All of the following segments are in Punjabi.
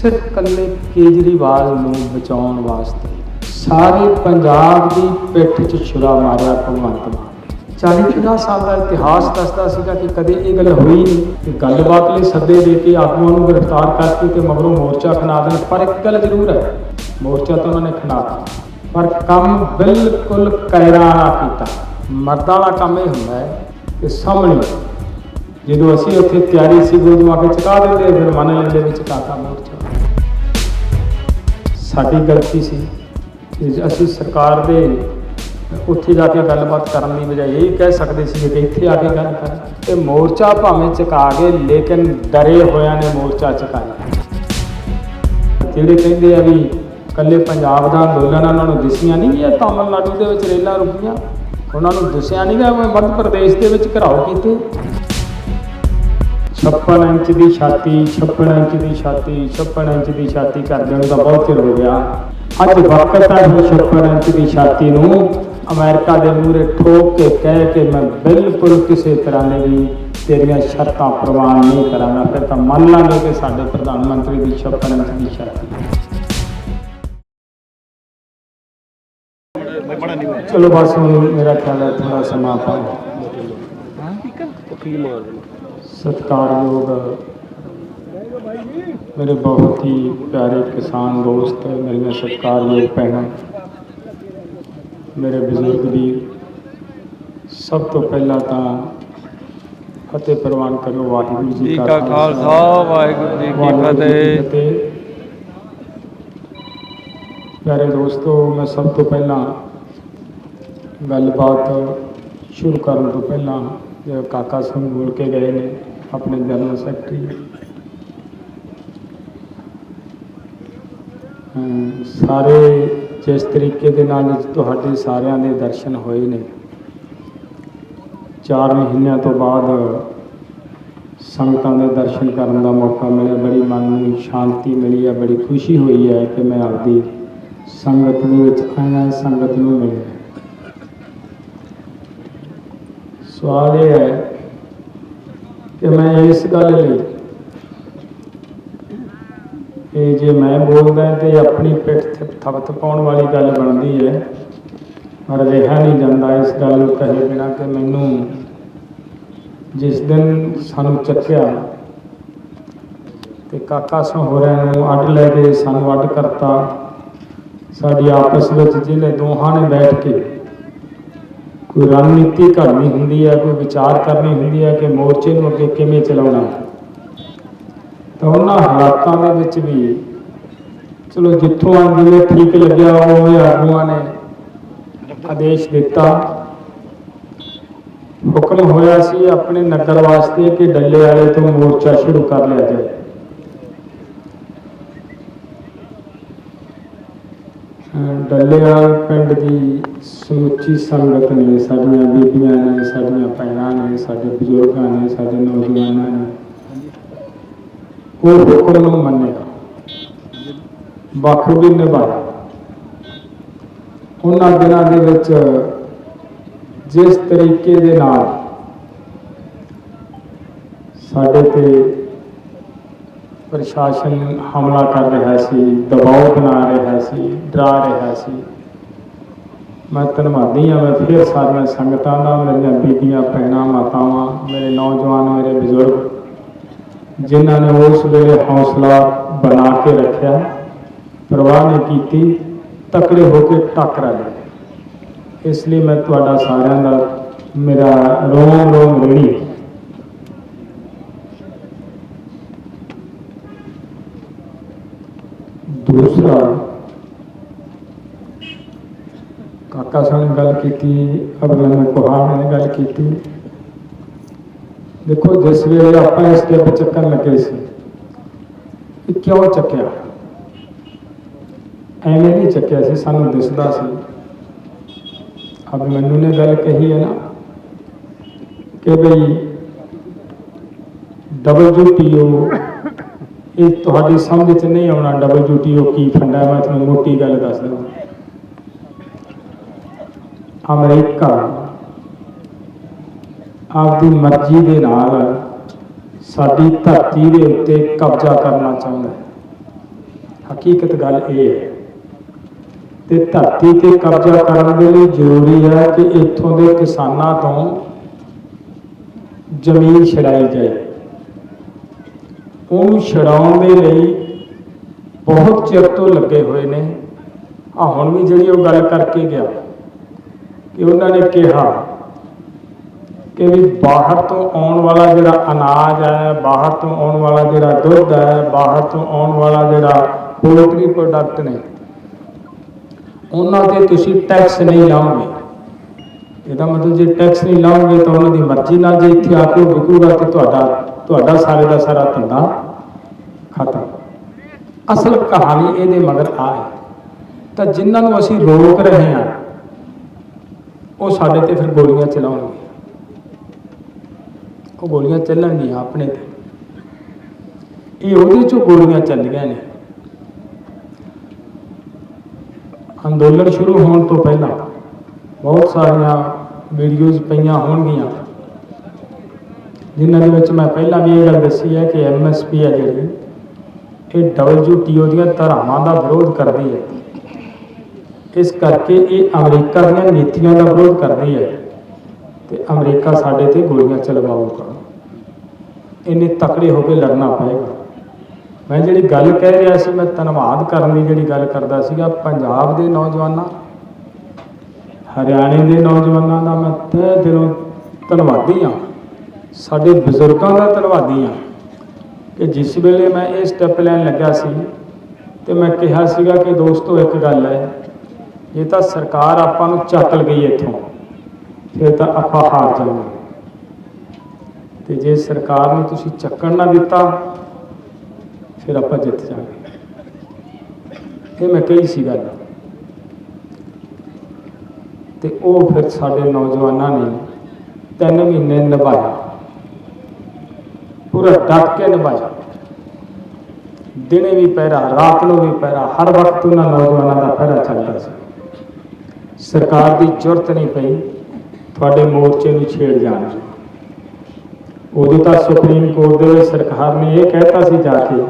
ਸਿਰਫ ਕੱਲੇ ਕੇਜਰੀਵਾਲ ਨੂੰ ਬਚਾਉਣ ਵਾਸਤੇ ਸਾਰੇ ਪੰਜਾਬ ਦੀ ਪਿੱਠ 'ਚ ਛੁਰਾ ਮਾਰਿਆ ਭਗਵੰਤ ਮਾਨ। 40 50 ਸਾਲ ਦਾ ਇਤਿਹਾਸ ਦੱਸਦਾ ਸੀਗਾ ਕਿ ਕਦੇ ਇਹ ਗੱਲ ਹੋਈ ਨਹੀਂ ਕਿ ਗੱਲਬਾਤ ਲਈ ਸੱਦੇ ਦੇ ਕੇ ਆਗੂਆਂ ਨੂੰ ਗ੍ਰਿਫਤਾਰ ਕਰਕੇ ਤੇ ਮਗਰੋਂ ਮੋਰਚਾ ਖਣਾ ਦੇਣ। ਪਰ ਇੱਕ ਗੱਲ ਜ਼ਰੂਰ ਹੈ, ਮੋਰਚਾ ਤਾਂ ਉਹਨਾਂ ਨੇ ਖਣਾਤਾ ਪਰ ਕੰਮ ਬਿਲਕੁਲ ਕਾਇਰਾਨਾ ਕੀਤਾ। ਮਰਦਾਂ ਵਾਲਾ ਕੰਮ ਇਹ ਹੁੰਦਾ ਹੈ ਕਿ ਸਾਹਮਣੇ ਜਦੋਂ ਅਸੀਂ ਉੱਥੇ ਤਿਆਰੀ ਸੀ ਉਦੋਂ ਆ ਕੇ ਚੁਕਾ ਦਿੰਦੇ, ਫਿਰ ਮੰਨ ਲੈਂਦੇ ਵੀ ਚੁਕਾਤਾ ਮੋਰਚਾ ਸਾਡੀ ਗਲਤੀ ਸੀ। ਕਿ ਅਸੀਂ ਸਰਕਾਰ ਦੇ ਉੱਥੇ ਜਾ ਕੇ ਗੱਲਬਾਤ ਕਰਨ ਦੀ ਬਜਾਏ ਇਹ ਕਹਿ ਸਕਦੇ ਸੀ ਕਿ ਇੱਥੇ ਆ ਕੇ ਗੱਲ ਕਰ ਤੇ ਮੋਰਚਾ ਭਾਵੇਂ ਚੁਕਾ ਗਏ ਲੇਕਿਨ ਡਰੇ ਹੋਇਆਂ ਨੇ ਮੋਰਚਾ ਚੁਕਾਇਆ। ਜਿਹੜੇ ਕਹਿੰਦੇ ਆ ਵੀ ਕੱਲੇ ਪੰਜਾਬ ਦਾ ਅੰਦੋਲਨ ਉਹਨਾਂ ਨੂੰ ਦਿਸੀਆਂ ਨਹੀਂ ਗਿਆ ਤਾਮਿਲਨਾਡੂ ਦੇ ਵਿੱਚ ਰੇਲਾਂ ਰੁਕੀਆਂ। ਉਹਨਾਂ ਨੂੰ ਦਿਸਿਆ ਨਹੀਂ ਗਿਆ ਮੱਧ ਪ੍ਰਦੇਸ਼ ਦੇ ਵਿੱਚ ਘਰਾਓ ਕੀਤੇ। 56 ਇੰਚ ਦੀ ਛਾਤੀ 56 ਇੰਚ ਦੀ ਛਾਤੀ 56 ਇੰਚ ਦੀ ਛਾਤੀ ਕਰਦੇ ਨੂੰ ਤਾਂ ਬਹੁਤ ਚਿਰ ਹੋ ਗਿਆ। ਅੱਜ ਵਕਤ ਹੈ ਫਿਰ 56 ਇੰਚ ਦੀ ਛਾਤੀ ਨੂੰ ਅਮਰੀਕਾ ਦੇ ਮੂਹਰੇ ਠੋਕ ਕੇ ਕਹਿ ਕੇ ਮੈਂ ਬਿਲਕੁਲ ਕਿਸੇ ਤਰ੍ਹਾਂ ਦੇ ਵੀ ਤੇਰੀਆਂ ਸ਼ਰਤਾਂ ਪ੍ਰਵਾਨ ਨਹੀਂ ਕਰਾਂਗਾ। ਫਿਰ ਤਾਂ ਮੰਨ ਲਾਂਗੇ ਕਿ ਸਾਡੇ ਪ੍ਰਧਾਨ ਮੰਤਰੀ ਦੀ 56 ਇੰਚ ਦੀ ਛਾਤੀ। ਹੈ। ਚਲੋ ਬਸ ਹੁਣ ਮੇਰਾ ਖਿਆਲ ਹੈ ਥੋੜਾ ਸਮਾਂ ਪਾਓ ਸਤਿਕਾਰਯੋਗ ਮੇਰੇ ਬਹੁਤ ਹੀ ਪਿਆਰੇ ਕਿਸਾਨ ਦੋਸਤ ਮੇਰੀਆਂ ਸਤਿਕਾਰਯੋਗ ਭੈਣਾਂ ਮੇਰੇ ਬਜ਼ੁਰਗ ਵੀਰ ਸਭ ਤੋਂ ਪਹਿਲਾਂ ਤਾਂ ਫਤਿਹ ਪ੍ਰਵਾਨ ਕਰੋ ਵਾਹਿਗੁਰੂ ਜੀ ਕਾ ਖਾਲਸਾ ਵਾਹਿਗੁਰੂ ਜੀ ਕੀ ਫਤਿਹ। ਪਿਆਰੇ ਦੋਸਤੋ ਮੈਂ ਸਭ ਤੋਂ ਪਹਿਲਾਂ ਗੱਲਬਾਤ ਸ਼ੁਰੂ ਕਰਨ ਤੋਂ ਪਹਿਲਾਂ ਜੋ ਕਾਕਾ ਸਿੰਘ ਬੋਲ ਕੇ ਗਏ ਨੇ, ਆਪਣੇ ਜਨਰਲ ਸੈਕਟਰੀ। ਸਾਰੇ ਜਿਸ ਤਰੀਕੇ ਦੇ ਨਾਲ ਤੁਹਾਡੇ ਸਾਰਿਆਂ ਦੇ ਦਰਸ਼ਨ ਹੋਏ ਨੇ 4 ਮਹੀਨਿਆਂ ਤੋਂ ਬਾਅਦ ਸੰਗਤਾਂ ਦੇ ਦਰਸ਼ਨ ਕਰਨ ਦਾ ਮੌਕਾ ਮਿਲਿਆ, ਬੜੀ ਮਨ ਨੂੰ ਸ਼ਾਂਤੀ ਮਿਲੀ ਹੈ ਬੜੀ ਖੁਸ਼ੀ ਹੋਈ ਹੈ ਕਿ ਮੈਂ ਆਪਦੀ ਸੰਗਤ ਦੇ ਵਿੱਚ ਆਇਆ, ਸੰਗਤ ਨੂੰ ਮਿਲਿਆ। ਸਵਾਲ ਇਹ ਹੈ ਕਿ ਮੈਂ ਇਸ ਗੱਲ ਲਈ ਇਹ ਜੇ ਮੈਂ ਬੋਲਦਾ ਤੇ ਆਪਣੀ ਪਿੱਠ ਤੇ ਥਪਥ ਪਾਉਣ ਵਾਲੀ ਗੱਲ ਬਣਦੀ ਹੈ, ਪਰ ਰਿਹਾ ਨਹੀਂ ਜਾਂਦਾ ਇਸ ਗੱਲ ਨੂੰ ਕਹੇ ਬਿਨਾ ਕਿ ਮੈਨੂੰ ਜਿਸ ਦਿਨ ਸਾਨੂੰ ਚੱਕਿਆ ਤੇ ਕਾਕਾ ਸਹੋਰਿਆਂ ਨੂੰ ਅੱਡ ਲੈ ਕੇ ਸਾਨੂੰ ਅੱਡ ਕਰਤਾ। ਸਾਡੀ ਆਪਸ ਵਿੱਚ ਜਿਹਨੇ ਦੋਹਾਂ ਨੇ ਬੈਠ ਕੇ ਕੋਈ ਰਣਨੀਤੀ ਘੜਨੀ ਹੁੰਦੀ ਹੈ ਕੋਈ ਵਿਚਾਰ ਕਰਨੀ ਹੁੰਦੀ ਹੈ ਕਿ ਮੋਰਚੇ ਨੂੰ ਅੱਗੇ ਕਿਵੇਂ ਚਲਾਉਣਾ। ਤਾਂ ਉਹਨਾਂ ਹਾਲਾਤਾਂ ਦੇ ਵਿੱਚ ਵੀ ਚਲੋ ਜਿੱਥੋਂ ਆ ਜਿਵੇਂ ਠੀਕ ਲੱਗਿਆ, ਉਹ ਆਗੂਆਂ ਨੇ ਆਦੇਸ਼ ਦਿੱਤਾ। ਹੁਕਮ ਹੋਇਆ ਸੀ ਆਪਣੇ ਨਗਰ ਵਾਸਤੇ ਕਿ ਡੱਲੇ ਵਾਲੇ ਤੋਂ ਮੋਰਚਾ ਸ਼ੁਰੂ ਕਰ ਲਿਆ ਜਾਏ। ਡੱਲੇਵਾਲ ਪਿੰਡ ਦੀ ਸਮੁੱਚੀ ਸੰਗਤ ਨੇ, ਸਾਡੀਆਂ ਬੀਬੀਆਂ ਨੇ, ਸਾਡੀਆਂ ਭੈਣਾਂ ਨੇ, ਸਾਡੇ ਬਜ਼ੁਰਗਾਂ ਨੇ, ਸਾਡੇ ਨੌਜਵਾਨਾਂ ਨੇ ਉਹ ਹੁਕਮ ਨੂੰ ਮੰਨਿਆ। ਬਾਖੂਬੀ ਨਿਭਾਇਆ। ਉਹਨਾਂ ਦਿਨਾਂ ਦੇ ਵਿੱਚ ਜਿਸ ਤਰੀਕੇ ਦੇ ਨਾਲ ਸਾਡੇ ਤੇ ਪ੍ਰਸ਼ਾਸਨ ਹਮਲਾ ਕਰ ਰਿਹਾ ਸੀ, ਦਬਾਅ ਬਣਾ ਰਿਹਾ ਸੀ, ਡਰਾ ਰਿਹਾ ਸੀ। ਮੈਂ ਧੰਨਵਾਦੀ ਹਾਂ, ਮੈਂ ਫਿਰ ਸਾਰੀਆਂ ਸੰਗਤਾਂ ਦਾ, ਮੇਰੀਆਂ ਬੀਬੀਆਂ, ਭੈਣਾਂ, ਮਾਤਾਵਾਂ, ਮੇਰੇ ਨੌਜਵਾਨ, ਮੇਰੇ ਬਜ਼ੁਰਗ, ਜਿਨ੍ਹਾਂ ਨੇ ਉਸ ਵੇਲੇ ਹੌਸਲਾ ਬਣਾ ਕੇ ਰੱਖਿਆ, ਪਰਵਾਹ ਨਹੀਂ ਕੀਤੀ, ਤਕੜੇ ਹੋ ਕੇ ਟੱਕਰਾ ਲਿਆ ਇਸ ਲਈ ਮੈਂ ਤੁਹਾਡਾ ਸਾਰਿਆਂ ਦਾ ਮੇਰਾ ਰੋਮ ਰੋਮ ਰੇੜੀ ਹੈ। ਦੂਸਰਾ ਕਾਕਾ ਸਿੰਘ ਨੇ ਗੱਲ ਕੀਤੀ ਅਬਦੁੱਲਾ ਕੋਹਾਨ ਨੇ ਗੱਲ ਕੀਤੀ। ਦੇਖੋ, ਜਿਸ ਵੇਲੇ ਆਪਾਂ ਇਸ ਸਟੈਪ ਚੱਕਣ ਲੱਗੇ ਸੀ, ਇਹ ਕਿਉਂ ਚੱਕਿਆ? ਐਵੇਂ ਨਹੀਂ ਚੱਕਿਆ ਸੀ, ਸਾਨੂੰ ਦਿਸਦਾ ਸੀ। ਅਬ ਮੈਨੂੰ ਨੇ ਗੱਲ ਕਹੀ ਹੈ ਨਾ, ਕਿ ਬਈ WTO ਇਹ ਤੁਹਾਡੀ ਸਮਝ 'ਚ ਨਹੀਂ ਆਉਣਾ WTO ਕੀ ਫੰਡਾ, ਮੈਂ ਤੁਹਾਨੂੰ ਮੋਟੀ ਗੱਲ ਦੱਸ ਦਵਾਂ ਅਮਰੀਕਾ ਆਪਦੀ ਮਰਜ਼ੀ ਦੇ ਨਾਲ ਸਾਡੀ ਧਰਤੀ ਦੇ ਉੱਤੇ ਕਬਜ਼ਾ ਕਰਨਾ ਚਾਹੁੰਦਾ ਹੈ। ਹਕੀਕਤ ਗੱਲ ਇਹ ਹੈ ਤੇ ਧਰਤੀ ਤੇ ਕਬਜ਼ਾ ਕਰਨ ਦੇ ਲਈ ਜ਼ਰੂਰੀ ਹੈ ਕਿ ਇੱਥੋਂ ਦੇ ਕਿਸਾਨਾਂ ਤੋਂ ਜ਼ਮੀਨ ਛਡਾਈ ਜਾਏ। ਉਹਨੂੰ ਛਡਾਉਣ ਦੇ ਲਈ ਬਹੁਤ ਚਿਰ ਤੋਂ ਲੱਗੇ ਹੋਏ ਨੇ। ਆ ਹੁਣ ਵੀ ਜਿਹੜੀ ਉਹ ਗੱਲ ਕਰਕੇ ਗਿਆ ਕਿ ਉਹਨਾਂ ਨੇ ਕਿਹਾ ਕਿ ਵੀ ਬਾਹਰ ਤੋਂ ਆਉਣ ਵਾਲਾ ਜਿਹੜਾ ਅਨਾਜ ਹੈ, ਬਾਹਰ ਤੋਂ ਆਉਣ ਵਾਲਾ ਜਿਹੜਾ ਦੁੱਧ ਹੈ, ਬਾਹਰ ਤੋਂ ਆਉਣ ਵਾਲਾ ਜਿਹੜਾ ਪੋਲਟਰੀ ਪ੍ਰੋਡਕਟ ਨੇ, ਉਹਨਾਂ ਤੇ ਤੁਸੀਂ ਟੈਕਸ ਨਹੀਂ ਲਾਓਗੇ ਇਹਦਾ ਮਤਲਬ ਜੇ ਟੈਕਸ ਨਹੀਂ ਲਾਓਗੇ ਤਾਂ ਉਹਨਾਂ ਦੀ ਮਰਜ਼ੀ ਨਾਲ ਜੇ ਇੱਥੇ ਆ ਕੇ ਉਹ ਵਿਕੂਗਾ ਤੇ ਤੁਹਾਡਾ ਤੁਹਾਡਾ ਸਾਰੇ ਦਾ ਸਾਰਾ ਧੰਦਾ ਖਤਮ। ਅਸਲ ਕਹਾਣੀ ਇਹਦੇ ਮਗਰ ਆ ਹੈ। ਤਾਂ ਜਿਨ੍ਹਾਂ ਨੂੰ ਅਸੀਂ ਰੋਕ ਰਹੇ ਹਾਂ, ਉਹ ਸਾਡੇ ਤੇ ਫਿਰ ਗੋਲੀਆਂ ਚਲਾਉਣਗੇ। ਉਹ ਗੋਲੀਆਂ ਚੱਲਣਗੀਆਂ ਆਪਣੇ ਤੇ। ਇਹ ਉਹਦੇ ਚੋਂ ਗੋਲੀਆਂ ਚੱਲੀਆਂ ਨੇ। ਅੰਦੋਲਨ ਸ਼ੁਰੂ ਹੋਣ ਤੋਂ ਪਹਿਲਾਂ ਬਹੁਤ ਸਾਰੀਆਂ ਵੀਡੀਓਜ਼ ਪਈਆਂ ਹੋਣਗੀਆਂ। ਜਿਨ੍ਹਾਂ ਦੇ ਵਿੱਚ ਮੈਂ ਪਹਿਲਾਂ ਵੀ ਇਹ ਗੱਲ ਦੱਸੀ ਹੈ ਕਿ ਐਮਐਸਪੀ ਹੈ ਜਿਹੜੀ, ਇਹ ਡਬਲਯੂਟੀਓ ਦੀਆਂ ਧਾਰਾਵਾਂ ਦਾ ਵਿਰੋਧ ਕਰਦੀ ਹੈ। ਇਸ ਕਰਕੇ ਇਹ ਅਮਰੀਕਾ ਦੀਆਂ ਨੀਤੀਆਂ ਦਾ ਵਿਰੋਧ ਕਰਦੀ ਹੈ ਤੇ ਅਮਰੀਕਾ ਸਾਡੇ ਤੇ ਗੋਲੀਆਂ ਚਲਵਾਊਗਾ। ਇਹਨੇ ਤਕੜੇ ਹੋ ਕੇ ਲੜਨਾ ਪਏਗਾ। ਮੈਂ ਜਿਹੜੀ ਗੱਲ ਕਹਿ ਰਿਹਾ ਸੀ, ਮੈਂ ਧੰਨਵਾਦ ਕਰਨ ਦੀ ਜਿਹੜੀ ਗੱਲ ਕਰਦਾ ਸੀਗਾ, ਪੰਜਾਬ ਦੇ ਨੌਜਵਾਨਾਂ ਹਰਿਆਣੇ ਦੇ ਨੌਜਵਾਨਾਂ ਦਾ ਮੈਂ ਤਹਿ ਦਿਲੋਂ ਧੰਨਵਾਦੀ ਹਾਂ। ਸਾਡੇ ਬਜ਼ੁਰਗਾਂ ਦਾ ਧੰਨਵਾਦੀ ਹਾਂ ਕਿ ਜਿਸ ਵੇਲੇ ਮੈਂ ਇਹ ਸਟੈਪ ਲੈਣ ਲੱਗਾ ਸੀ ਤੇ ਮੈਂ ਕਿਹਾ ਸੀਗਾ ਕਿ ਦੋਸਤੋ, ਇੱਕ ਗੱਲ ਹੈ, ਜੇ ਤਾਂ ਸਰਕਾਰ ਆਪਾਂ ਨੂੰ ਚੱਕ ਗਈ ਇੱਥੋਂ, ਫਿਰ ਤਾਂ ਆਪਾਂ ਹਾਰ ਜਾਵਾਂਗੇ। ਤੇ ਜੇ ਸਰਕਾਰ ਨੂੰ ਤੁਸੀਂ ਚੱਕਣ ਨਾ ਦਿੱਤਾ, ਫਿਰ ਆਪਾਂ ਜਿੱਤ ਜਾਵਾਂਗੇ। ਇਹ ਮੈਂ ਕਹੀ ਸੀ ਗੱਲ। ਤੇ ਉਹ ਫਿਰ ਸਾਡੇ ਨੌਜਵਾਨਾਂ ਨੇ ਤਿੰਨ ਮਹੀਨੇ ਨਿਭਾਇਆ। ਪੂਰਾ ਡਟ ਕੇ ਨਿਭਾਇਆ। ਦਿਨੇ ਵੀ ਪਹਿਰਾ, ਰਾਤ ਨੂੰ ਵੀ ਪਹਿਰਾ, ਹਰ ਵਕਤ ਉਹਨਾਂ ਨੌਜਵਾਨਾਂ ਦਾ ਪਹਿਰਾ ਚੱਲਦਾ ਸੀ। ਸਰਕਾਰ ਦੀ ਜ਼ਰੂਰਤ ਨਹੀਂ ਪਈ ਤੁਹਾਡੇ ਮੋਰਚੇ ਨੂੰ ਛੇੜ ਜਾਣ ਦੀ। ਉਦੋਂ ਤਾਂ ਸੁਪਰੀਮ ਕੋਰਟ ਦੇ ਸਰਕਾਰ ਨੇ ਇਹ ਕਹਿਤਾ ਸੀ ਜਾ ਕੇ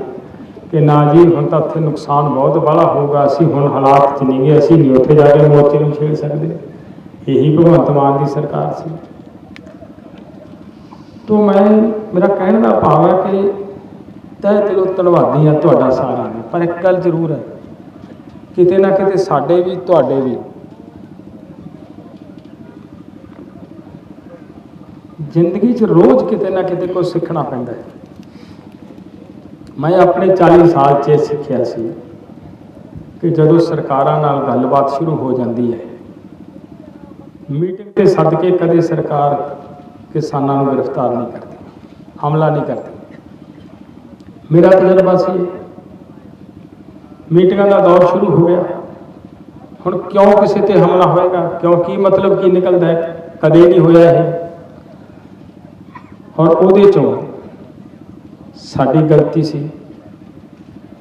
ਕਿ ਨਾ ਜੀ, ਹੁਣ ਤਾਂ ਉੱਥੇ ਨੁਕਸਾਨ ਬਹੁਤ ਬੜਾ ਹੋਊਗਾ, ਅਸੀਂ ਹੁਣ ਹਾਲਾਤ 'ਚ ਨਹੀਂ ਗਏ, ਅਸੀਂ ਨਹੀਂ ਉੱਥੇ ਜਾ ਕੇ ਮੋਰਚੇ ਨੂੰ ਛੇੜ ਸਕਦੇ। ਇਹੀ ਭਗਵੰਤ ਮਾਨ ਦੀ ਸਰਕਾਰ ਸੀ। ਤੋਂ ਮੈਂ, ਮੇਰਾ ਕਹਿਣ ਦਾ ਭਾਵ ਹੈ ਕਿ ਤਹਿ ਦਿਲੋਂ ਧੰਨਵਾਦੀ ਹਾਂ ਤੁਹਾਡਾ ਸਾਰਿਆਂ ਦਾ ਪਰ ਇੱਕ ਗੱਲ ਜ਼ਰੂਰ ਹੈ, ਕਿਤੇ ਨਾ ਕਿਤੇ ਸਾਡੇ ਵੀ, ਤੁਹਾਡੇ ਵੀ। ਜ਼ਿੰਦਗੀ 'ਚ ਰੋਜ਼ ਕਿਤੇ ਨਾ ਕਿਤੇ ਕੁਝ ਸਿੱਖਣਾ ਪੈਂਦਾ ਹੈ। ਮੈਂ ਆਪਣੇ 40 ਸਾਲ 'ਚ ਇਹ ਸਿੱਖਿਆ ਸੀ ਕਿ ਜਦੋਂ ਸਰਕਾਰਾਂ ਨਾਲ ਗੱਲਬਾਤ ਸ਼ੁਰੂ ਹੋ ਜਾਂਦੀ ਹੈ ਮੀਟਿੰਗ ਤੇ ਸੱਦ ਕੇ ਕਦੇ ਸਰਕਾਰ ਕਿਸਾਨਾਂ ਨੂੰ ਗ੍ਰਿਫਤਾਰ ਨਹੀਂ ਕਰਦੀ, ਹਮਲਾ ਨਹੀਂ ਕਰਦੀ। ਮੇਰਾ ਤਜਰਬਾ ਸੀ, ਮੀਟਿੰਗਾਂ ਦਾ ਦੌਰ ਸ਼ੁਰੂ ਹੋ ਗਿਆ। ਹੁਣ ਕਿਉਂ ਕਿਸੇ ਤੇ ਹਮਲਾ ਹੋਏਗਾ? ਕਿਉਂ ਕੀ ਮਤਲਬ, ਕੀ ਨਿਕਲਦਾ ਹੈ? ਕਦੇ ਨਹੀਂ ਹੋਇਆ ਇਹ। ਔਰ ਉਹਦੇ ਚੋਂ ਸਾਡੀ ਗਲਤੀ ਸੀ।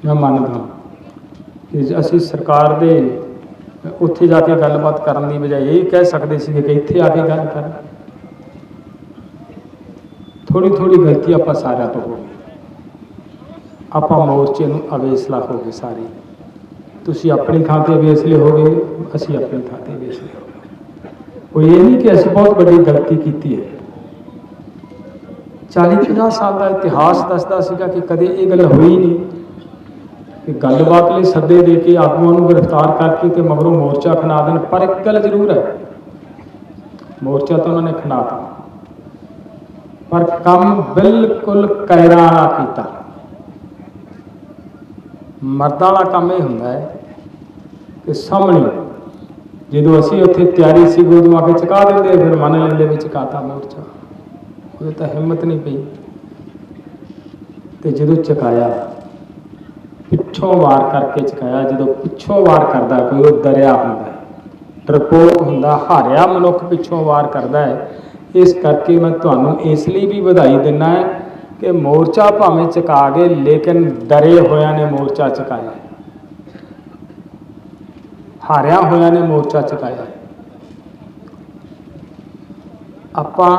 ਮੈਂ ਮੰਨਦਾ ਕਿ ਅਸੀਂ ਸਰਕਾਰ ਦੇ ਉੱਥੇ ਜਾ ਕੇ ਗੱਲਬਾਤ ਕਰਨ ਦੀ ਬਜਾਏ ਇਹ ਕਹਿ ਸਕਦੇ ਸੀਗੇ ਕਿ ਇੱਥੇ ਆ ਕੇ ਗੱਲ ਕਰ ਥੋੜੀ ਥੋੜੀ ਗਲਤੀ ਆਪਾਂ ਸਾਰਿਆਂ ਤੋਂ ਹੋ ਗਈ। ਆਪਾਂ ਮੋਰਚੇ ਨੂੰ ਅਵੇਸਲਾ ਹੋ ਗਏ ਸਾਰੇ। ਤੁਸੀਂ ਆਪਣੀ ਥਾਂ ਤੇ ਅਵੇਸਲੇ ਹੋ ਗਏ, ਅਸੀਂ ਆਪਣੀ ਥਾਂ ਤੇ ਅਵੇਸਲੇ ਹੋ ਗਏ। ਉਹ ਇਹ ਨਹੀਂ ਕਿ ਅਸੀਂ ਬਹੁਤ ਵੱਡੀ ਗਲਤੀ ਕੀਤੀ ਹੈ। 40 50 ਸਾਲ ਦਾ ਇਤਿਹਾਸ ਦੱਸਦਾ ਸੀਗਾ ਕਿ ਕਦੇ ਇਹ ਗੱਲ ਹੋਈ ਨਹੀਂ। ਕਿ ਗੱਲਬਾਤ ਲਈ ਸੱਦੇ ਦੇ ਕੇ ਆਗੂਆਂ ਨੂੰ ਗ੍ਰਿਫਤਾਰ ਕਰਕੇ ਤੇ ਮਗਰੋਂ ਮੋਰਚਾ ਖਣਾ ਦੇਣ, ਪਰ ਇੱਕ ਗੱਲ ਜ਼ਰੂਰ ਹੈ, ਮੋਰਚਾ ਤਾਂ ਉਹਨਾਂ ਨੇ ਖਣਾਤਾ ਪਰ ਕੰਮ ਬਿਲਕੁਲ ਕਾਇਰਾ ਕੀਤਾ। ਮਰਦਾਂ ਵਾਲਾ ਕੰਮ ਇਹ ਹੁੰਦਾ ਹੈ ਕਿ ਸਾਹਮਣੇ ਜਦੋਂ ਅਸੀਂ ਉੱਥੇ ਤਿਆਰੀ ਸੀ ਉਦੋਂ ਆ ਕੇ ਚੁਕਾ ਦਿੰਦੇ, ਫਿਰ ਮੰਨ ਲੈਂਦੇ ਵੀ ਚੁਕਾਤਾ ਮੋਰਚਾ। ਉਹਦੇ ਤਾਂ ਹਿੰਮਤ ਨਹੀਂ ਪਈ। ਤੇ ਜਦੋਂ ਚਕਾਇਆ ਪਿੱਛੋਂ ਵਾਰ ਕਰਕੇ ਚੁਕਾਇਆ, ਜਦੋਂ ਪਿੱਛੋਂ ਵਾਰ ਕਰਦਾ ਕੋਈ ਉਹ ਦਰਿਆ ਹੁੰਦਾ ਹੈ। ਡਰਪੋਕ ਹੁੰਦਾ, ਹਾਰਿਆ ਮਨੁੱਖ ਪਿੱਛੋਂ ਵਾਰ ਕਰਦਾ ਹੈ। ਇਸ ਕਰਕੇ ਮੈਂ ਤੁਹਾਨੂੰ ਇਸ ਲਈ ਵੀ ਵਧਾਈ ਦਿੰਦਾ ਹੈ ਕਿ ਮੋਰਚਾ ਭਾਵੇਂ ਚੁਕਾ ਗਏ ਲੇਕਿਨ ਡਰੇ ਹੋਇਆਂ ਨੇ ਮੋਰਚਾ ਚੁਕਾਇਆ ਹਾਰਿਆ ਹੋਇਆਂ ਨੇ ਮੋਰਚਾ ਚੁਕਾਇਆ ਆਪਾਂ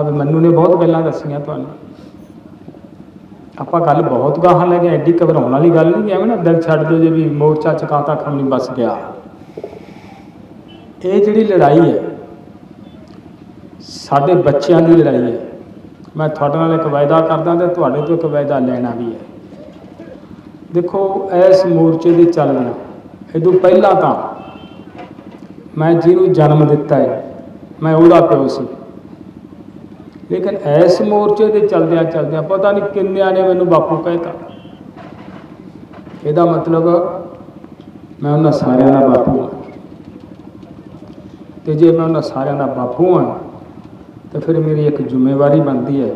ਅਬ ਮੰਨੂ ਨੇ ਬਹੁਤ ਗੱਲਾਂ ਦੱਸੀਆਂ ਤੁਹਾਨੂੰ। ਆਪਾਂ ਗੱਲ ਬਹੁਤ ਗਾਹਾਂ ਲੈ ਗਏ ਐਡੀ ਘਬਰਾਉਣ ਵਾਲੀ ਗੱਲ ਨਹੀਂ ਐਵੇਂ ਨਾ ਦਿਲ ਛੱਡ ਦਿਓ ਜੇ ਵੀ ਮੋਰਚਾ ਚਕਾਤਾ ਖਮ ਨਹੀਂ ਬਸ ਗਿਆ। ਇਹ ਜਿਹੜੀ ਲੜਾਈ ਹੈ, ਸਾਡੇ ਬੱਚਿਆਂ ਦੀ ਲੜਾਈ ਹੈ। ਮੈਂ ਤੁਹਾਡੇ ਨਾਲ ਇੱਕ ਵਾਅਦਾ ਕਰਦਾ ਤੇ ਤੁਹਾਡੇ ਤੋਂ ਇੱਕ ਵਾਅਦਾ ਲੈਣਾ ਵੀ ਹੈ। ਦੇਖੋ, ਇਸ ਮੋਰਚੇ ਦੇ ਚੱਲਦਿਆਂ ਇਹ ਤੋਂ ਪਹਿਲਾਂ ਤਾਂ ਮੈਂ ਜਿਹਨੂੰ ਜਨਮ ਦਿੱਤਾ ਹੈ, ਮੈਂ ਉਹਦਾ ਪਿਓ ਸੀ। ਲੇਕਿਨ ਇਸ ਮੋਰਚੇ ਦੇ ਚਲਦਿਆਂ ਚਲਦਿਆਂ ਪਤਾ ਨਹੀਂ ਕਿੰਨਿਆਂ ਨੇ ਮੈਨੂੰ ਬਾਪੂ ਕਹਿਤਾ। ਇਹਦਾ ਮਤਲਬ ਮੈਂ ਉਹਨਾਂ ਸਾਰਿਆਂ ਦਾ ਬਾਪੂ ਹਾਂ। ਤੇ ਜੇ ਮੈਂ ਉਹਨਾਂ ਸਾਰਿਆਂ ਦਾ ਬਾਪੂ ਹਾਂ, ਤਾਂ ਫਿਰ ਮੇਰੀ ਇੱਕ ਜ਼ਿੰਮੇਵਾਰੀ ਬਣਦੀ ਹੈ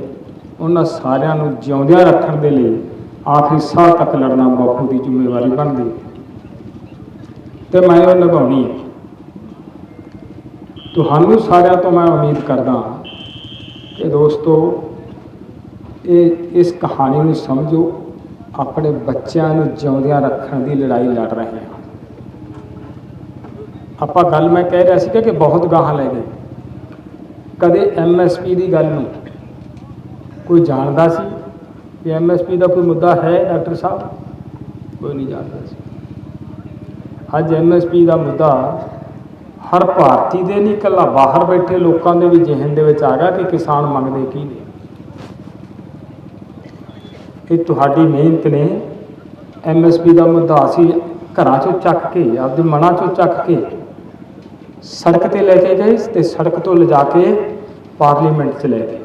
ਉਹਨਾਂ ਸਾਰਿਆਂ ਨੂੰ ਜਿਉਂਦਿਆਂ ਰੱਖਣ ਦੇ ਲਈ ਆਖਰੀ ਸਾਹ ਤੱਕ ਲੜਨਾ ਬਾਪੂ ਦੀ ਜ਼ਿੰਮੇਵਾਰੀ ਬਣਦੀ ਹੈ। ਤੇ ਮੈਂ ਉਹ ਨਿਭਾਉਣੀ ਹੈ। ਤੁਹਾਨੂੰ ਸਾਰਿਆਂ ਤੋਂ ਮੈਂ ਉਮੀਦ ਕਰਦਾ ਹਾਂ ਕਿ ਦੋਸਤੋ, ਇਹ ਇਸ ਕਹਾਣੀ ਨੂੰ ਸਮਝੋ, ਆਪਣੇ ਬੱਚਿਆਂ ਨੂੰ ਜਿਉਂਦਿਆਂ ਰੱਖਣ ਦੀ ਲੜਾਈ ਲੜ ਰਹੇ ਹਾਂ। ਆਪਾਂ ਗੱਲ ਮੈਂ ਕਹਿ ਰਿਹਾ ਸੀ ਕਿ ਬਹੁਤ ਗਾਹਾਂ ਲੈ ਗਏ। ਕਦੇ ਐਮਐਸਪੀ ਦੀ ਗੱਲ ਨੂੰ ਕੋਈ ਜਾਣਦਾ ਸੀ ਕਿ ਐਮਐਸਪੀ ਦਾ ਕੋਈ ਮੁੱਦਾ ਹੈ ਡਾਕਟਰ ਸਾਹਿਬ? ਕੋਈ ਨਹੀਂ ਜਾਣਦਾ ਸੀ। ਅੱਜ ਐਮਐਸਪੀ ਦਾ ਮੁੱਦਾ ਹਰ ਭਾਰਤੀ ਦੇ ਨਹੀਂ, ਇਕੱਲਾ ਬਾਹਰ ਬੈਠੇ ਲੋਕਾਂ ਦੇ ਵੀ ਜ਼ਿਹਨ ਦੇ ਵਿੱਚ ਆ ਗਿਆ ਕਿ ਕਿਸਾਨ ਮੰਗਦੇ ਕੀ ਨੇ। ਇਹ ਤੁਹਾਡੀ ਮਿਹਨਤ ਨੇ। ਐਮਐਸਪੀ ਦਾ ਮੁੱਦਾ ਅਸੀਂ ਘਰਾਂ ਚੋਂ ਚੱਕ ਕੇ, ਆਪਦੇ ਮਨਾਂ ਚੋਂ ਚੱਕ ਕੇ ਸੜਕ ਤੇ ਲੈ ਕੇ ਗਏ ਤੇ ਸੜਕ ਤੋਂ ਲਿਜਾ ਕੇ ਪਾਰਲੀਮੈਂਟ 'ਚ ਲੈ ਗਏ।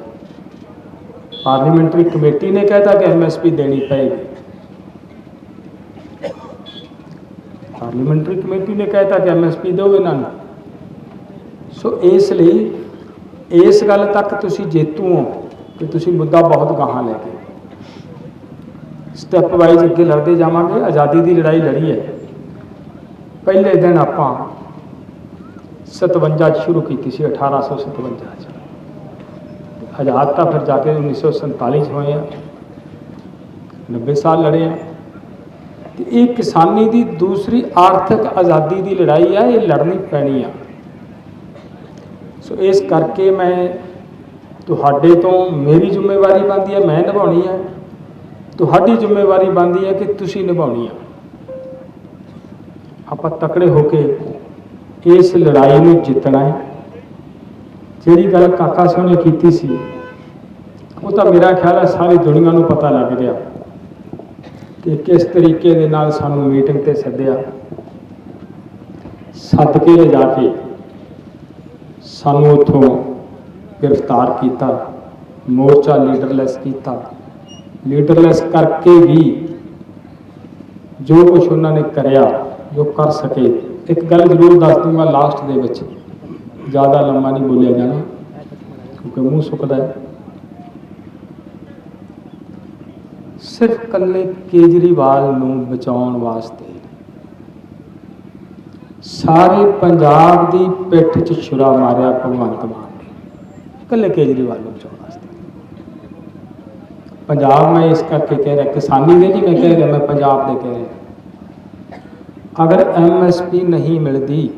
ਪਾਰਲੀਮੈਂਟਰੀ ਕਮੇਟੀ ਨੇ ਕਹਿਤਾ ਕਿ ਐਮਐਸਪੀ ਦੇਣੀ ਪਏਗੀ। ਪਾਰਲੀਮੈਂਟਰੀ ਕਮੇਟੀ ਨੇ ਕਹਿਤਾ ਕਿ ਐਮਐਸਪੀ ਦਿਓ ਇਹਨਾਂ ਨੂੰ। ਸੋ ਇਸ ਲਈ ਇਸ ਗੱਲ ਤੱਕ ਤੁਸੀਂ ਜੇਤੂ ਹੋ ਕਿ ਤੁਸੀਂ ਮੁੱਦਾ ਬਹੁਤ ਗਾਹਾਂ ਲੈ ਕੇ ਸਟੈਪ ਵਾਈਜ਼ ਅੱਗੇ ਲੜਦੇ ਜਾਵਾਂਗੇ, ਆਜ਼ਾਦੀ ਦੀ ਲੜਾਈ ਲੜੀ ਹੈ। ਪਹਿਲੇ ਦਿਨ ਆਪਾਂ 57 'ਚ ਸ਼ੁਰੂ ਕੀਤੀ ਸੀ 1857 ਚ। ਆਜ਼ਾਦ ਤਾਂ ਫਿਰ ਜਾ ਕੇ 1947 ਚ ਹੋਏ ਆ 90 ਸਾਲ ਲੜੇ ਆ। ਤੇ ਇਹ ਕਿਸਾਨੀ ਦੀ ਦੂਸਰੀ ਆਰਥਿਕ ਆਜ਼ਾਦੀ ਦੀ ਲੜਾਈ ਆ, ਇਹ ਲੜਨੀ ਪੈਣੀ ਆ। ਸੋ ਇਸ ਕਰਕੇ ਮੈਂ ਤੁਹਾਡੇ ਤੋਂ ਮੇਰੀ ਜ਼ਿੰਮੇਵਾਰੀ ਬਣਦੀ ਹੈ, ਮੈਂ ਨਿਭਾਉਣੀ ਹੈ। ਤੁਹਾਡੀ ਜ਼ਿੰਮੇਵਾਰੀ ਬਣਦੀ ਹੈ ਕਿ ਤੁਸੀਂ ਨਿਭਾਉਣੀ ਆ ਆਪਾਂ ਤਕੜੇ ਹੋ ਕੇ ਇਸ ਲੜਾਈ ਨੂੰ ਜਿੱਤਣਾ ਹੈ। ਜਿਹੜੀ ਗੱਲ ਕਾਕਾ ਸਿੰਘ ਨੇ ਕੀਤੀ ਸੀ, ਉਹ ਤਾਂ ਮੇਰਾ ਖਿਆਲ ਹੈ ਸਾਰੀ ਦੁਨੀਆ ਨੂੰ ਪਤਾ ਲੱਗ ਗਿਆ ਕਿ ਕਿਸ ਤਰੀਕੇ ਦੇ ਨਾਲ ਸਾਨੂੰ ਮੀਟਿੰਗ ਤੇ ਸੱਦਿਆ। ਸੱਦ ਕੇ ਲਿਜਾ ਕੇ ਸਾਨੂੰ ਉੱਥੋਂ ਗ੍ਰਿਫਤਾਰ ਕੀਤਾ, ਮੋਰਚਾ ਲੀਡਰਲੈਸ ਕੀਤਾ। ਲੀਡਰਲੈਸ ਕਰਕੇ ਵੀ ਜੋ ਕੁਝ ਉਹਨਾਂ ਨੇ ਕਰਿਆ, ਜੋ ਕਰ ਸਕੇ। ਇੱਕ ਗੱਲ ਜ਼ਰੂਰ ਦੱਸ ਦੂੰਗਾ ਲਾਸਟ ਦੇ ਵਿੱਚ। ਜ਼ਿਆਦਾ ਲੰਮਾ ਨਹੀਂ ਬੋਲਿਆ ਜਾਣਾ, ਕਿਉਂਕਿ ਮੂੰਹ ਸੁੱਕਦਾ ਹੈ। ਸਿਰਫ ਕੱਲੇ ਕੇਜਰੀਵਾਲ ਨੂੰ ਬਚਾਉਣ ਵਾਸਤੇ ਸਾਰੇ ਪੰਜਾਬ ਦੀ ਪਿੱਠ 'ਚ ਛੁਰਾ ਮਾਰਿਆ ਭਗਵੰਤ ਮਾਨ ਨੇ। ਕੱਲੇ ਕੇਜਰੀਵਾਲ ਨੂੰ ਬਚਾਉਣ ਵਾਸਤੇ। ਪੰਜਾਬ ਮੈਂ ਇਸ ਕਰਕੇ ਕਹਿ ਰਿਹਾ, ਕਿਸਾਨੀ ਦੇ ਨਹੀਂ ਮੈਂ ਕਹਿ ਰਿਹਾ, ਮੈਂ ਪੰਜਾਬ ਦੇ ਕਹਿ ਰਿਹਾ। ਅਗਰ ਐਮਐਸਪੀ ਨਹੀਂ ਮਿਲਦੀ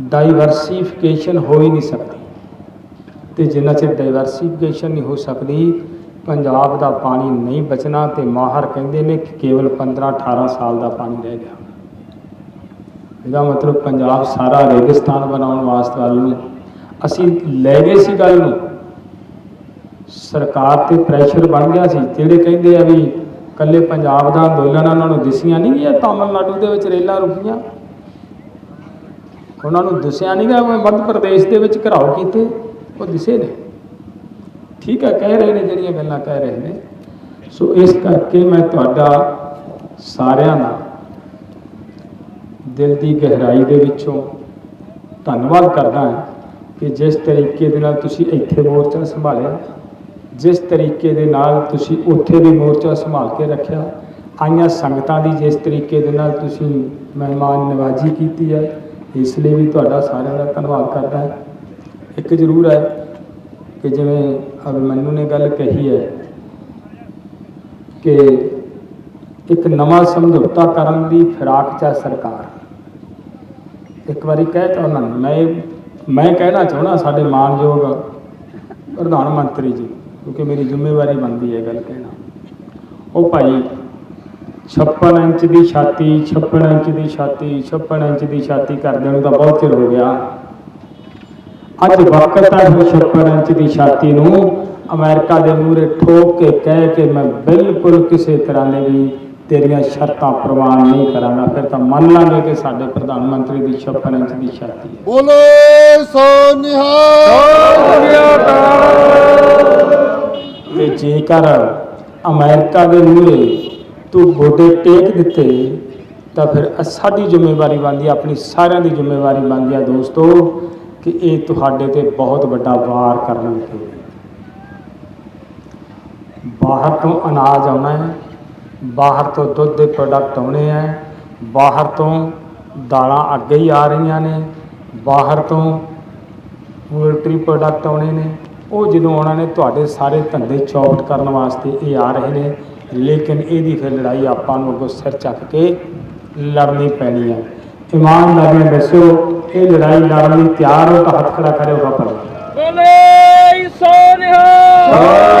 ਡਾਈਵਰਸਿਫਿਕੇਸ਼ਨ ਹੋ ਹੀ ਨਹੀਂ ਸਕਦੀ। ਤੇ ਜਿੰਨਾ ਚਿਰ ਡਾਈਵਰਸਿਫਿਕੇਸ਼ਨ ਨਹੀਂ ਹੋ ਸਕਦੀ, ਪੰਜਾਬ ਦਾ ਪਾਣੀ ਨਹੀਂ ਬਚਣਾ ਤੇ ਮਾਹਰ ਕਹਿੰਦੇ ਨੇ ਕਿ ਕੇਵਲ 15 18 ਸਾਲ ਦਾ ਪਾਣੀ ਰਹਿ ਗਿਆ। ਇਹਦਾ ਮਤਲਬ ਪੰਜਾਬ ਸਾਰਾ ਰੇਗਿਸਤਾਨ ਬਣਾਉਣ ਵਾਸਤੇ ਵੱਲ ਨੂੰ। ਅਸੀਂ ਲੈ ਗਏ ਸੀ ਗੱਲ ਨੂੰ। ਸਰਕਾਰ ਤੇ ਪ੍ਰੈਸ਼ਰ ਬਣ ਗਿਆ ਸੀ। ਜਿਹੜੇ ਕਹਿੰਦੇ ਆ ਵੀ ਕੱਲੇ ਪੰਜਾਬ ਦਾ ਅੰਦੋਲਨ ਉਹਨਾਂ ਨੂੰ ਦਿਸੀਆਂ ਨਹੀਂ ਗਿਆ ਤਾਮਿਲਨਾਡੂ ਦੇ ਵਿੱਚ ਰੇਲਾਂ ਰੁਕੀਆਂ। ਉਹਨਾਂ ਨੂੰ ਦਿਸਿਆ ਨਹੀਂ ਗਿਆ ਮੱਧ ਪ੍ਰਦੇਸ਼ ਦੇ ਵਿੱਚ ਘਰਾਓ ਕੀਤੇ, ਉਹ ਦਿਸੇ ਨੇ। ਠੀਕ ਹੈ ਕਹਿ ਰਹੇ ਨੇ ਜਿਹੜੀਆਂ ਗੱਲਾਂ ਕਹਿ ਰਹੇ ਨੇ। ਸੋ ਇਸ ਕਰਕੇ ਮੈਂ ਤੁਹਾਡਾ ਸਾਰਿਆਂ ਦਾ ਦਿਲ ਦੀ ਗਹਿਰਾਈ ਦੇ ਵਿੱਚੋਂ ਧੰਨਵਾਦ ਕਰਦਾ ਹਾਂ ਕਿ ਜਿਸ ਤਰੀਕੇ ਦੇ ਨਾਲ ਤੁਸੀਂ ਇੱਥੇ ਮੋਰਚਾ ਸੰਭਾਲਿਆ, ਜਿਸ ਤਰੀਕੇ ਦੇ ਨਾਲ ਤੁਸੀਂ ਉੱਥੇ ਵੀ ਮੋਰਚਾ ਸੰਭਾਲ ਕੇ ਰੱਖਿਆ, ਆਈਆਂ ਸੰਗਤਾਂ ਦੀ ਜਿਸ ਤਰੀਕੇ ਦੇ ਨਾਲ ਤੁਸੀਂ ਮਹਿਮਾਨ ਨਵਾਜੀ ਕੀਤੀ ਹੈ, ਇਸ ਲਈ ਵੀ ਤੁਹਾਡਾ ਸਾਰਿਆਂ ਦਾ ਧੰਨਵਾਦ ਕਰਦਾ ਹਾਂ। ਇੱਕ ਜ਼ਰੂਰ ਹੈ ਕਿ ਜਿਵੇਂ ਅਭਿਮਨੂ ਨੇ ਗੱਲ ਕਹੀ ਹੈ ਕਿ ਇੱਕ ਨਵਾਂ ਸਮਝੌਤਾ ਕਰਨ ਦੀ ਫਿਰਾਕ 'ਚ ਹੈ ਸਰਕਾਰ। ਇੱਕ ਵਾਰੀ ਕਹਿ ਤਾ ਉਹਨਾਂ ਨੇ, ਮੈਂ ਮੈਂ ਕਹਿਣਾ ਚਾਹੁੰਦਾ ਸਾਡੇ ਮਾਨਯੋਗ ਪ੍ਰਧਾਨ ਮੰਤਰੀ ਜੀ, ਕਿਉਂਕਿ ਮੇਰੀ ਜ਼ਿੰਮੇਵਾਰੀ ਬਣਦੀ ਹੈ ਗੱਲ ਕਹਿਣਾ। ਉਹ ਭਾਈ 56 ਇੰਚ ਦੀ ਛਾਤੀ 56 ਇੰਚ ਦੀ ਛਾਤੀ 56 ਇੰਚ ਦੀ ਛਾਤੀ ਕਰਦੇ ਨੂੰ ਤਾਂ ਬਹੁਤ ਚਿਰ ਹੋ ਗਿਆ। ਅੱਜ ਵਕਤ ਹੈ 56 ਇੰਚ ਦੀ ਛਾਤੀ ਨੂੰ ਅਮਰੀਕਾ ਦੇ ਮੂਹਰੇ ਠੋਕ ਕੇ ਕਹਿ ਕੇ ਮੈਂ ਬਿਲਕੁਲ ਕਿਸੇ ਤਰ੍ਹਾਂ ਦੇ ਵੀ ਤੇਰੀਆਂ ਸ਼ਰਤਾਂ ਪ੍ਰਵਾਨ ਨਹੀਂ ਕਰਾਂਗਾ। ਫਿਰ ਤਾਂ ਮੰਨ ਲਾਂਗੇ ਕਿ ਸਾਡੇ ਪ੍ਰਧਾਨ ਮੰਤਰੀ ਦੀ 56 ਇੰਚ ਦੀ ਛਾਤੀ ਹੈ ਬੋਲੇ ਸੋ ਨਿਹਾਲ ਤੇ ਜੇਕਰ ਅਮਰੀਕਾ ਦੇ ਮੂਹਰੇ ਤੂੰ ਗੋਡੇ ਟੇਕ ਦਿੱਤੇ ਤਾਂ ਫਿਰ ਸਾਡੀ ਜ਼ਿੰਮੇਵਾਰੀ ਬਣਦੀ ਆਪਣੀ ਸਾਰਿਆਂ ਦੀ ਜ਼ਿੰਮੇਵਾਰੀ ਬਣਦੀ ਹੈ ਦੋਸਤੋ ਕਿ ਇਹ ਤੁਹਾਡੇ ਤੇ ਬਹੁਤ ਵੱਡਾ ਵਾਰ ਕਰਨਗੇ। ਬਾਹਰ ਤੋਂ ਅਨਾਜ ਆਉਣਾ ਹੈ ਬਾਹਰ ਤੋਂ ਦੁੱਧ ਦੇ ਪ੍ਰੋਡਕਟ ਆਉਣੇ ਹੈ ਬਾਹਰ ਤੋਂ ਦਾਲਾਂ ਅੱਗੇ ਹੀ ਆ ਰਹੀਆਂ ਨੇ। ਬਾਹਰ ਤੋਂ ਪੋਲਟਰੀ ਪ੍ਰੋਡਕਟ ਆਉਣੇ ਨੇ। ਉਹ ਜਦੋਂ ਉਹਨਾਂ ਨੇ ਤੁਹਾਡੇ ਸਾਰੇ ਧੰਦੇ ਚੌਪਟ ਕਰਨ ਵਾਸਤੇ ਇਹ ਆ ਰਹੇ ਨੇ। ਲੇਕਿਨ ਇਹਦੀ ਫਿਰ ਲੜਾਈ ਆਪਾਂ ਨੂੰ ਅੱਗੋਂ ਸਿਰ ਚੱਕ ਕੇ ਲੜਨੀ ਪੈਣੀ ਹੈ ਇਮਾਨਦਾਰੀ ਨਾਲ ਦੱਸੋ ਇਹ ਲੜਾਈ ਲੜਨ ਲਈ ਤਿਆਰ ਹੋ ਤਾਂ ਹੱਥ ਖੜਾ ਕਰਿਓ ਬਾਪਾ ਬੋਲੇ ਸੋਨਿਹਾ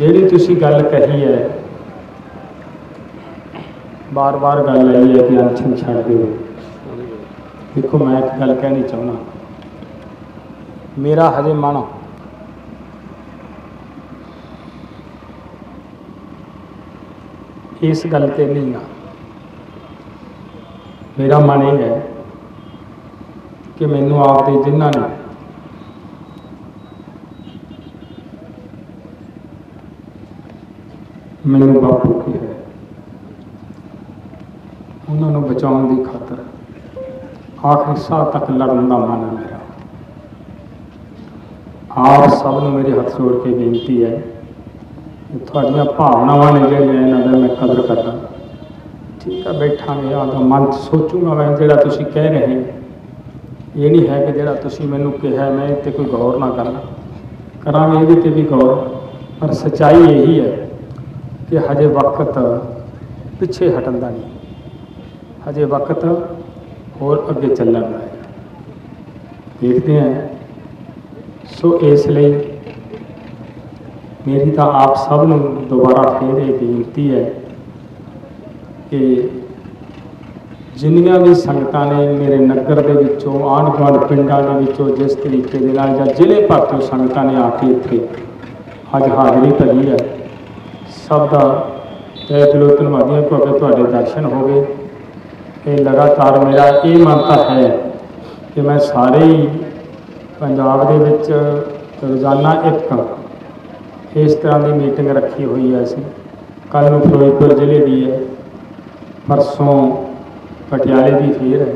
ਜਿਹੜੀ ਤੁਸੀਂ ਗੱਲ ਕਹੀ ਹੈ, ਬਾਰ-ਬਾਰ ਗੱਲ ਆਈ ਹੈ ਕਿ ਅਨਸ਼ਨ ਛੱਡ ਦਿਓ। ਦੇਖੋ, ਮੈਂ ਇੱਕ ਗੱਲ ਕਹਿਣੀ ਚਾਹੁੰਦਾ। ਮੇਰਾ ਹਜੇ ਮਨ ਇਸ ਗੱਲ ਤੇ ਨਹੀਂ ਆ। ਮੇਰਾ ਮਨ ਇਹ ਹੈ ਕਿ ਮੈਨੂੰ ਆਪਦੇ ਜਿਨ੍ਹਾਂ ਨੇ ਮੈਨੂੰ ਬਾਪੂ ਕਿਹਾ ਹੈ। ਉਹਨਾਂ ਨੂੰ ਬਚਾਉਣ ਦੀ ਖਾਤਰ ਆਖਰੀ ਸਾਹ ਤੱਕ ਲੜਨ ਦਾ ਮਨ ਹੈ ਮੇਰਾ। ਆਪ ਸਭ ਨੂੰ ਮੇਰੇ ਹੱਥ ਜੋੜ ਕੇ ਬੇਨਤੀ ਹੈ ਤੁਹਾਡੀਆਂ ਭਾਵਨਾਵਾਂ ਨੇ ਜਿਹੜੀਆਂ ਇਹਨਾਂ ਦਾ ਮੈਂ ਕਦਰ ਕਰਦਾ, ਠੀਕ ਆ ਬੈਠਾਂਗੇ ਆਪਦਾ ਮਨ 'ਚ ਸੋਚੂਗਾ ਮੈਂ ਜਿਹੜਾ ਤੁਸੀਂ ਕਹਿ ਰਹੇ ਇਹ ਨਹੀਂ ਹੈ ਕਿ ਜਿਹੜਾ ਤੁਸੀਂ ਮੈਨੂੰ ਕਿਹਾ ਮੈਂ ਇਹ ਤੇ ਕੋਈ ਗੌਰ ਨਾ ਕਰਾਂ। ਕਰਾਂਗੇ ਇਹਦੇ ਤੇ ਵੀ ਗੌਰ, ਪਰ ਸਚਾਈ ਇਹੀ ਹੈ ਕਿ ਹਜੇ ਵਕਤ ਪਿੱਛੇ ਹਟਣ ਦਾ ਨਹੀਂ ਹਜੇ ਵਕਤ ਹੋਰ ਅੱਗੇ ਚੱਲਣ ਦਾ ਹੈ ਦੇਖਦੇ ਹਾਂ ਸੋ ਇਸ ਲਈ ਮੇਰੀ ਤਾਂ ਆਪ ਸਭ ਨੂੰ ਦੁਬਾਰਾ ਫੇਰ ਇਹ ਬੇਨਤੀ ਹੈ ਕਿ ਜਿੰਨੀਆਂ ਵੀ ਸੰਗਤਾਂ ਨੇ ਮੇਰੇ ਨਗਰ ਦੇ ਵਿੱਚੋਂ ਆਂਢ ਗੁਆਂਢ ਪਿੰਡਾਂ ਦੇ ਵਿੱਚੋਂ ਜਿਸ ਤਰੀਕੇ ਦੇ ਨਾਲ ਜਾਂ ਜ਼ਿਲ੍ਹੇ ਭਰ ਤੋਂ ਸੰਗਤਾਂ ਨੇ ਆ ਕੇ ਇੱਥੇ ਅੱਜ ਹਾਜ਼ਰੀ ਭਰੀ ਹੈ ਸਭ ਦਾ ਤਹਿ ਦਿਲੋਂ ਧੰਨਵਾਦੀ ਹਾਂ ਕਿਉਂਕਿ ਤੁਹਾਡੇ ਦਰਸ਼ਨ ਹੋ ਗਏ। ਇਹ ਲਗਾਤਾਰ ਮੇਰਾ ਇਹ ਮੰਨਤਾ ਹੈ ਕਿ ਮੈਂ ਸਾਰੇ ਹੀ ਪੰਜਾਬ ਦੇ ਵਿੱਚ ਰੋਜ਼ਾਨਾ ਇੱਕ ਇਸ ਤਰ੍ਹਾਂ ਦੀ ਮੀਟਿੰਗ ਰੱਖੀ ਹੋਈ ਹੈ ਅਸੀਂ। ਕੱਲ ਨੂੰ ਫਿਰੋਜ਼ਪੁਰ ਜ਼ਿਲ੍ਹੇ ਦੀ ਹੈ, ਪਰਸੋਂ ਪਟਿਆਲੇ ਦੀ ਫੇਰ ਹੈ।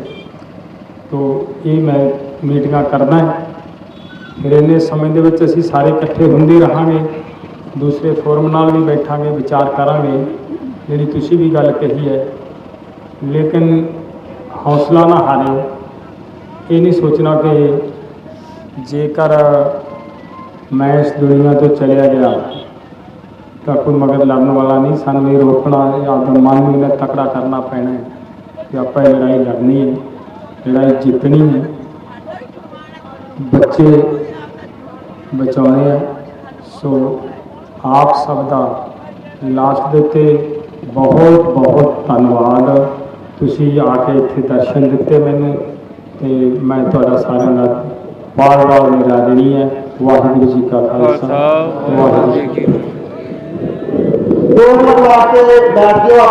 ਤੋ ਇਹ ਮੈਂ ਮੀਟਿੰਗਾਂ ਕਰਦਾ ਹੈ। ਫਿਰ ਇੰਨੇ ਸਮੇਂ ਦੇ ਵਿੱਚ ਅਸੀਂ ਸਾਰੇ ਇਕੱਠੇ ਹੁੰਦੇ ਰਹਾਂਗੇ। ਦੂਸਰੇ ਫੋਰਮ ਨਾਲ ਵੀ ਬੈਠਾਂਗੇ, ਵਿਚਾਰ ਕਰਾਂਗੇ। ਜਿਹੜੀ ਤੁਸੀਂ ਵੀ ਗੱਲ ਕਹੀ ਹੈ। ਲੇਕਿਨ ਹੌਸਲਾ ਨਾ ਹਾਰਿਓ ਇਹ ਨਹੀਂ ਸੋਚਣਾ ਕਿ ਜੇਕਰ ਮੈਂ ਇਸ ਦੁਨੀਆ ਤੋਂ ਚਲਿਆ ਗਿਆ, ਤਾਂ ਕੋਈ ਮਗਰ ਲੜਨ ਵਾਲਾ ਨਹੀਂ। ਸਾਨੂੰ ਇਹ ਰੋਕਣਾ ਹੈ ਆਪਦਾ ਮਨ ਨੂੰ ਇਹਨੇ ਤਕੜਾ ਕਰਨਾ ਪੈਣਾ ਹੈ ਕਿ ਆਪਾਂ ਇਹ ਲੜਾਈ ਲੜਨੀ ਹੈ, ਲੜਾਈ ਜਿੱਤਣੀ ਹੈ। ਬੱਚੇ ਬਚਾਉਣੇ ਆ। ਸੋ ਆਪ ਸਭ ਦਾ ਲਾਸਟ ਦੇ ਉੱਤੇ ਬਹੁਤ ਬਹੁਤ ਧੰਨਵਾਦ। ਤੁਸੀਂ ਆ ਕੇ ਇੱਥੇ ਦਰਸ਼ਨ ਦਿੱਤੇ ਮੈਨੂੰ ਤੇ ਮੈਂ ਤੁਹਾਡਾ ਸਾਰਿਆਂ ਦਾ ਬਾਰ ਬਾਰ ਮੇਰਾ ਦੇਣੀ ਹੈ। ਵਾਹਿਗੁਰੂ ਜੀ ਕਾ ਖਾਲਸਾ। ਵਾਹਿਗੁਰੂ ਜੀ ਕੀ ਫਤਿਹ। ਦੋ ਨੰਬਰ ਵਾਸਤੇ ਬੈਠ ਜਾਓ